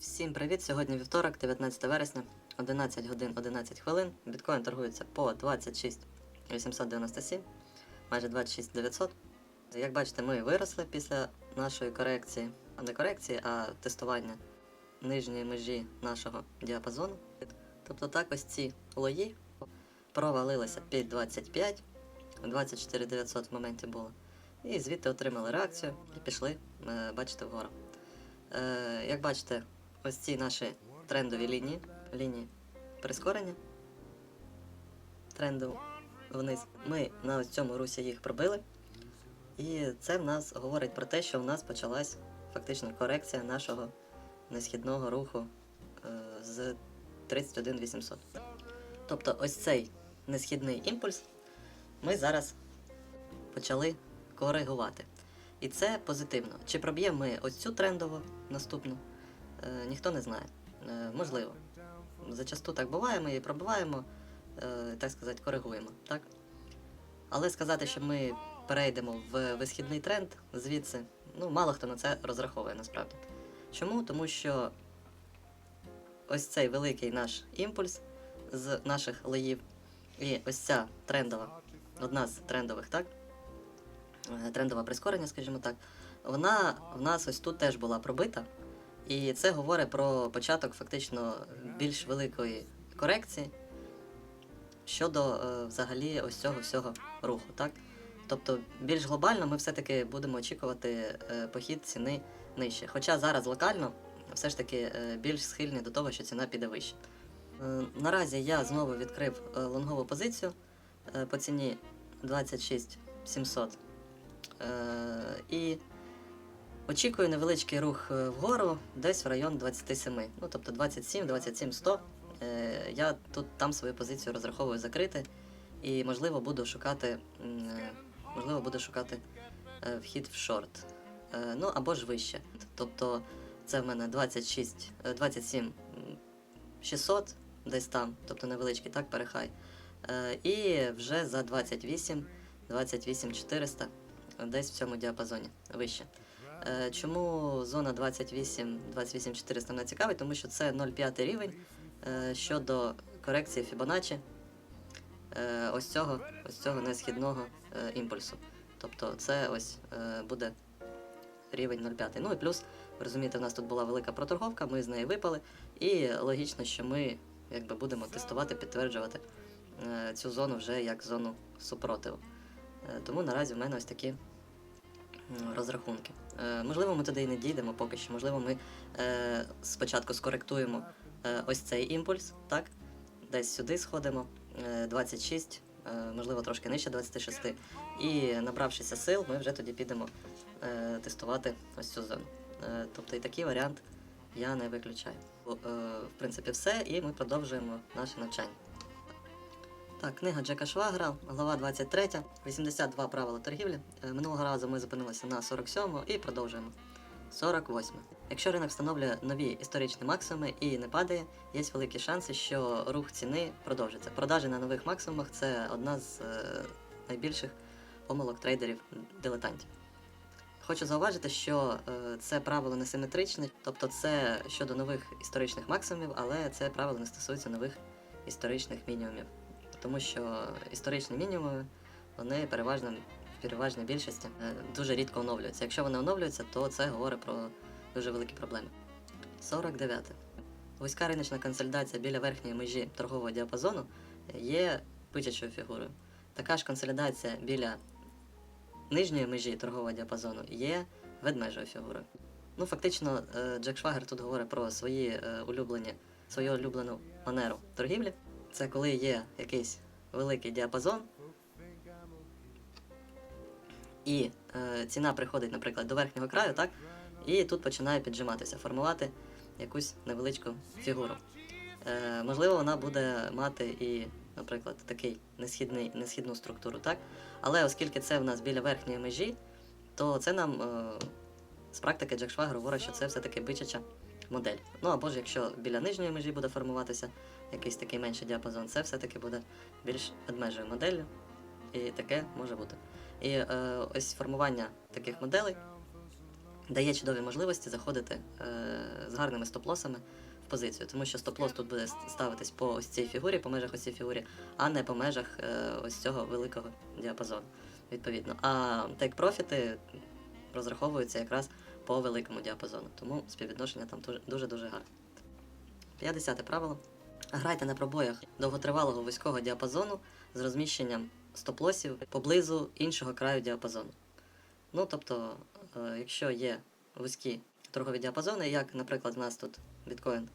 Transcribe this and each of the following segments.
Всім привіт! Сьогодні вівторок, 19 вересня, 11 годин 11 хвилин. Біткоін торгується по 26 897, майже 26 900. Як бачите, ми виросли після нашої корекції, а не корекції, а тестування нижньої межі нашого діапазону. Тобто так ось ці лої провалилися під 25, 24 900 в моменті було. І звідти отримали реакцію і пішли, е, бачите, вгору. Е, як бачите, ось ці наші трендові лінії, лінії прискорення тренду вниз. Ми на ось цьому русі їх пробили. І це в нас говорить про те, що в нас почалась фактично корекція нашого несхідного руху е, з 31 800. Тобто ось цей несхідний імпульс ми зараз почали коригувати. І це позитивно. Чи проб'ємо ми ось цю трендову наступну? Е, ніхто не знає. Е, можливо. Зачасту так буває, ми її пробиваємо, е, так сказати, коригуємо. Так? Але сказати, що ми перейдемо в висхідний тренд звідси, ну, мало хто на це розраховує насправді. Чому? Тому що ось цей великий наш імпульс з наших леїв, і ось ця трендова, одна з трендових, так? Трендове прискорення, скажімо так, вона в нас ось тут теж була пробита. І це говорить про початок фактично більш великої корекції щодо е, взагалі ось цього всього руху. Так? Тобто більш глобально ми все-таки будемо очікувати е, похід ціни нижче. Хоча зараз локально все ж таки е, більш схильні до того, що ціна піде вище. Наразі я знову відкрив лонгову позицію по ціні 26 700. Е, і Очікую невеличкий рух е, вгору, десь в район 27. Ну тобто 27, 27 100. Е, я тут там свою позицію розраховую закрити. І можливо буду шукати, е, можливо, буду шукати е, вхід в шорт. Ну або ж вище. Тобто це в мене 26, е, 27 м, 600, десь там, тобто невеличкий так перехай. І вже за 28, 28 400, десь в цьому діапазоні вище. Е, Чому зона 28 28 400 мене цікавить? Тому що це 0,5 рівень е, щодо корекції Fibonacci е, ось цього, ось цього несхідного імпульсу. Тобто це ось буде рівень 0,5. Ну і плюс, ви розумієте, у нас тут була велика проторговка, ми з неї випали, і логічно, що ми якби будемо тестувати, підтверджувати цю зону вже як зону супротиву. Тому наразі в мене ось такі розрахунки. Е, можливо, ми туди і не дійдемо поки що. Можливо, ми е, спочатку скоректуємо е, ось цей імпульс, так? Десь сюди сходимо, е, 26, е, можливо, трошки нижче 26. І набравшися сил, ми вже тоді підемо тестувати ось цю зону. Тобто і такий варіант я не виключаю. В принципі, все, і ми продовжуємо наше навчання. Так, книга Джека Швагера, глава 23, 82 правила торгівлі. Е, Минулого разу ми зупинилися на 47 і продовжуємо. 48. Якщо ринок встановлює нові історичні максимуми і не падає, є великі шанси, що рух ціни продовжиться. Продажі на нових максимумах це одна з е, найбільших помилок трейдерів дилетантів. Хочу зауважити, що е, це правило несиметричне, тобто це щодо нових історичних максимумів, але це правило не стосується нових історичних мінімумів тому що історичні мінімуми вони переважно в переважній більшості е, дуже рідко оновлюються. Якщо вони оновлюються, то це говорить про дуже великі проблеми. 49. Вузька риночна консолідація біля верхньої межі торгового діапазону є пичачою фігурою. Така ж консолідація біля нижньої межі торгового діапазону є ведмежою фігурою. Ну, фактично, е, Джек Швагер тут говорить про свої е, улюблені, свою улюблену манеру торгівлі. Це коли є якийсь великий діапазон, і е, ціна приходить, наприклад, до верхнього краю, так? І тут починає піджиматися, формувати якусь невеличку фігуру. Е, можливо, вона буде мати і, наприклад, такий несхідний, несхідну структуру, так? Але оскільки це в нас біля верхньої межі, то це нам е, з практики Джек Швагер говорить, що це все-таки бичача модель. Ну або ж якщо біля нижньої межі буде формуватися якийсь такий менший діапазон, це все-таки буде більш ведмежою моделлю, і таке може бути. І е, ось формування таких моделей дає чудові можливості заходити е, з гарними стоп-лосами в позицію, тому що стоп-лос тут буде ставитись по ось цій фігурі, по межах ось цій фігурі, а не по межах е, ось цього великого діапазону. Відповідно. А тейк-профіти розраховуються якраз по великому діапазону, тому співвідношення там дуже- дуже-дуже гарне. 50 правило. Грайте на пробоях довготривалого вузького діапазону з розміщенням стоп-лосів поблизу іншого краю діапазону. Ну, тобто, е, якщо є вузькі торгові діапазони, як, наприклад, в нас тут біткоін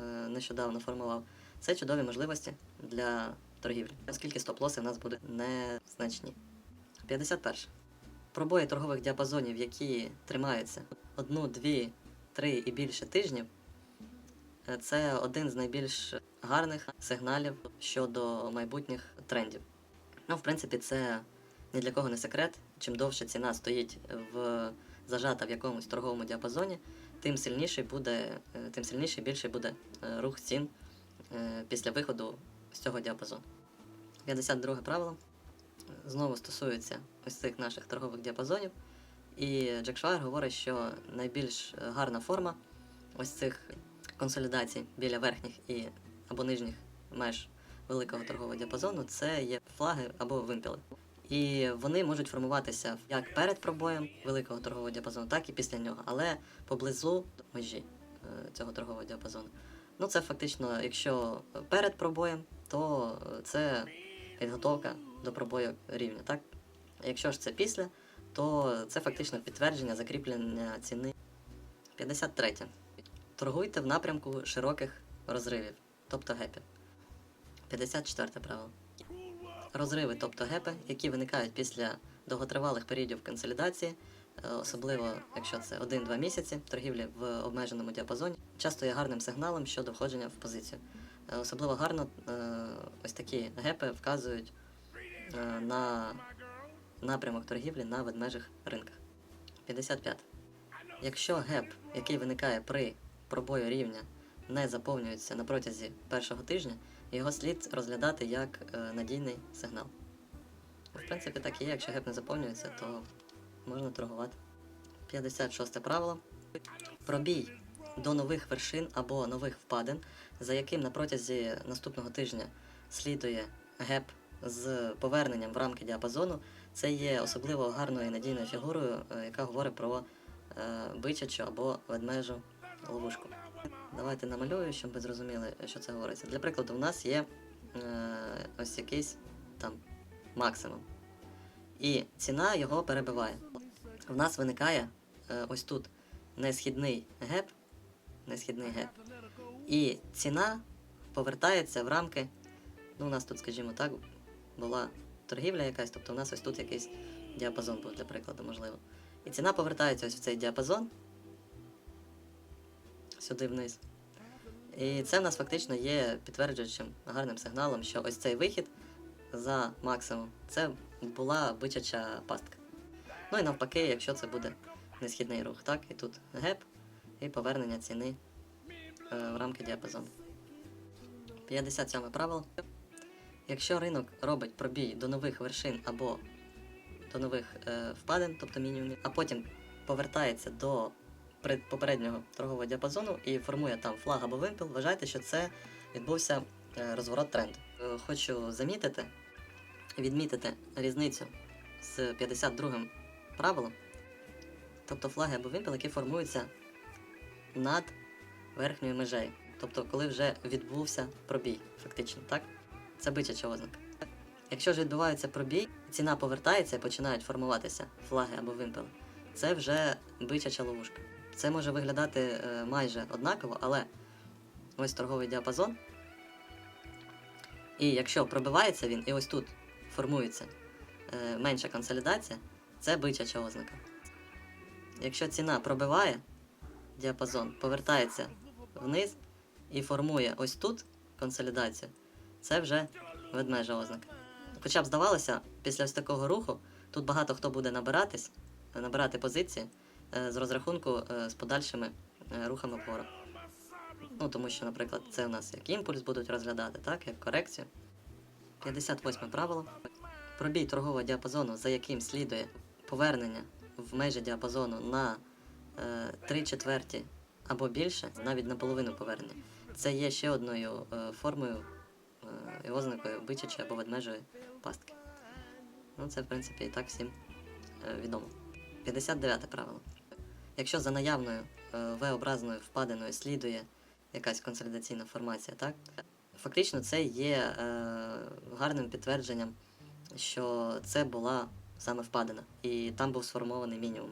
е, нещодавно формував, це чудові можливості для торгівлі, оскільки стоп-лоси в нас будуть незначні. 51. Пробої торгових діапазонів, які тримаються одну, дві, три і більше тижнів, е, це один з найбільш гарних сигналів щодо майбутніх трендів. Ну, в принципі, це ні для кого не секрет. Чим довше ціна стоїть в зажата в якомусь торговому діапазоні, тим сильніший буде, е, тим сильніший більший буде е, рух цін після виходу з цього діапазону. 52 правило знову стосується ось цих наших торгових діапазонів. І Джек Швайер говорить, що найбільш е, гарна форма ось цих консолідацій біля верхніх і або нижніх меж великого торгового діапазону це є флаги або вимпіли. І вони можуть формуватися як перед пробоєм великого торгового діапазону, так і після нього, але поблизу межі е, цього торгового діапазону. Ну, це фактично, якщо перед пробоєм, то е, це підготовка до пробою рівня. Так? Якщо ж це після, то це фактично підтвердження закріплення ціни. 53. Торгуйте в напрямку широких розривів, тобто гепів. 54 правило. Розриви, тобто гепи, які виникають після довготривалих періодів консолідації, е, особливо якщо це 1-2 місяці торгівлі в обмеженому діапазоні, часто є гарним сигналом щодо входження в позицію. Е, Особливо гарно е, ось такі гепи вказують на напрямок торгівлі на ведмежих ринках. 55. Якщо геп, який виникає при пробою рівня, не заповнюється на протязі першого тижня, його слід розглядати як е, надійний сигнал. В принципі, так і є, якщо геп не заповнюється, то можна торгувати. 56 правило. Пробій до нових вершин або нових впадин, за яким на протязі наступного тижня слідує геп з поверненням в рамки діапазону, це є особливо гарною і надійною фігурою, е, яка говорить про е, бичачу або ведмежу ловушку. Давайте намалюю, щоб ви зрозуміли, що це говориться. Для прикладу, у нас є е, ось якийсь там максимум. І ціна його перебиває. У нас виникає ось тут несхідний геп, несхідний геп. І ціна повертається в рамки. Ну, у нас тут, скажімо так, була торгівля якась, тобто у нас ось тут якийсь діапазон був для прикладу, можливо. І ціна повертається ось в цей діапазон. Сюди вниз. І це в нас фактично є підтверджуючим гарним сигналом, що ось цей вихід за максимум це була бичача пастка. Ну і навпаки, якщо це буде несхідний рух, так, і тут геп, і повернення ціни е, в рамки діапазону. 57 правило. Якщо ринок робить пробій до нових вершин або до нових е, впадин, тобто мінімумів, а потім повертається до попереднього торгового діапазону і формує там флаг або вимпел, вважайте, що це відбувся е, розворот тренду. Е, Хочу замітити, відмітити різницю з 52-м правилом, тобто флаги або вимпел, які формуються над верхньою межею. Тобто, коли вже відбувся пробій, фактично, так? Це бичача ознака. Якщо ж відбувається пробій, ціна повертається і починають формуватися флаги або вимпели, це вже бичача ловушка. Це може виглядати е, майже однаково, але ось торговий діапазон. І якщо пробивається він, і ось тут формується е, менша консолідація, це бичача ознака. Якщо ціна пробиває діапазон, повертається вниз і формує ось тут консолідацію, це вже ведмежа ознака. Хоча б здавалося, після ось такого руху тут багато хто буде набиратись, е, набирати позиції е, з розрахунку е, з подальшими рухами вгору. Ну, тому що, наприклад, це у нас як імпульс будуть розглядати, так, як корекцію. 58 правило. Пробій торгового діапазону, за яким слідує повернення в межі діапазону на е, три четверті або більше, навіть наполовину повернення. Це є ще одною формою і ознакою бичачої або ведмежої пастки. Ну, це, в принципі, і так всім е, відомо. 59 правило. Якщо за наявною е, V-образною впадиною слідує якась консолідаційна формація, так? Фактично це є е, гарним підтвердженням, що це була саме впадина, і там був сформований мінімум.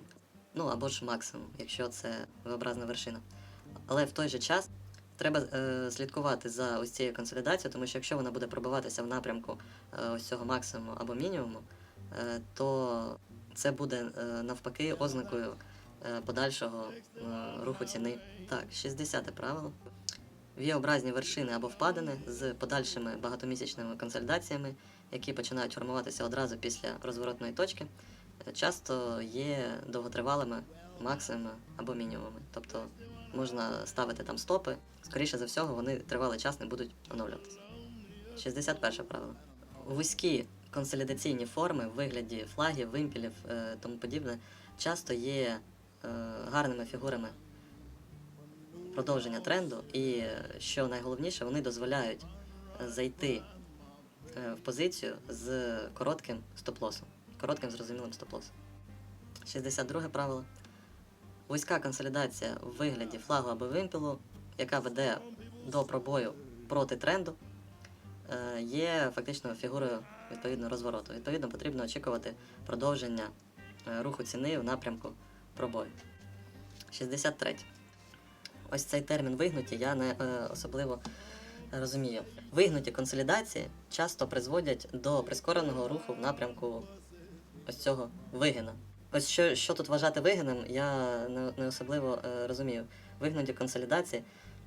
Ну або ж максимум, якщо це V-образна вершина. Але в той же час треба е, слідкувати за ось цією консолідацією, тому що якщо вона буде пробиватися в напрямку е, ось цього максимуму або мінімуму, е, то це буде е, навпаки ознакою е, подальшого е, руху ціни. Так, 60 правило. V-образні вершини або впадини з подальшими багатомісячними консолідаціями, які починають формуватися одразу після розворотної точки, е, часто є довготривалими максимумами або мінімумами. Тобто можна ставити там стопи, скоріше за всього, вони тривалий час не будуть оновлюватися. 61 правило. Вузькі консолідаційні форми в вигляді флагів, вимпілів е, тому подібне часто є е, гарними фігурами продовження тренду, і е, що найголовніше, вони дозволяють зайти е, в позицію з коротким стоп-лосом, коротким зрозумілим стоп-лосом. 62 правило. Вузька консолідація в вигляді флагу або вимпілу, яка веде до пробою проти тренду, е, є фактично фігурою відповідно розвороту. Відповідно, потрібно очікувати продовження е, руху ціни в напрямку пробою. 63. Ось цей термін вигнуті я не е, особливо розумію. Вигнуті консолідації часто призводять до прискореного руху в напрямку ось цього вигина. Ось що, що тут вважати вигином, я не, не особливо е, розумію. Вигнуті консолідації.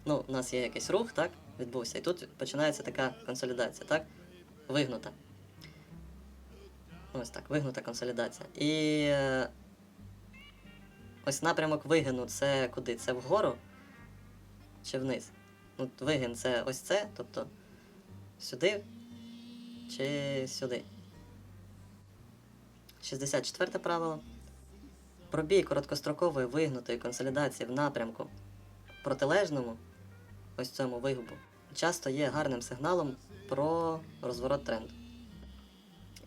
Ну, у нас є якийсь рух, так, відбувся, і тут починається така консолідація, так? Вигнута. Ось так, вигнута консолідація. І е, ось напрямок вигину це куди? Це вгору чи вниз? Ну, вигин це ось це, тобто сюди чи сюди. 64 правило. Пробій короткострокової вигнутої консолідації в напрямку протилежному ось цьому вигубу часто є гарним сигналом про розворот тренду.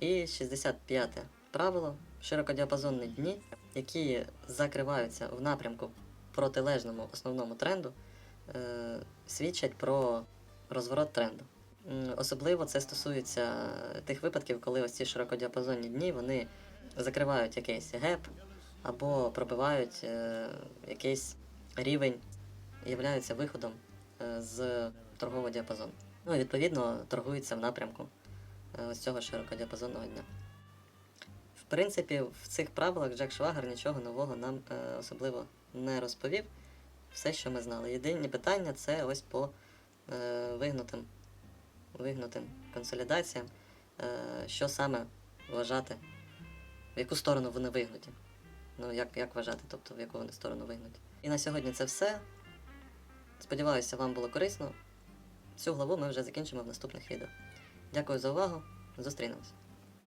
І 65 те правило. Широкодіапазонні дні, які закриваються в напрямку протилежному основному тренду, е, свідчать про розворот тренду. Особливо це стосується тих випадків, коли ось ці широкодіапазонні дні вони закривають якийсь геп або пробивають е, якийсь рівень і являються виходом е, з торгового діапазону. Ну відповідно торгуються в напрямку е, ось цього широкодіапазонного дня. В принципі, в цих правилах Джек Швагер нічого нового нам особливо не розповів. Все, що ми знали. Єдині питання це ось по вигнутим, вигнутим консолідаціям, що саме вважати, в яку сторону вони вигнуті. Ну, як, як вважати, тобто в яку вони сторону вигнуть. І на сьогодні це все. Сподіваюся, вам було корисно. Цю главу ми вже закінчимо в наступних відео. Дякую за увагу. Зустрінемось.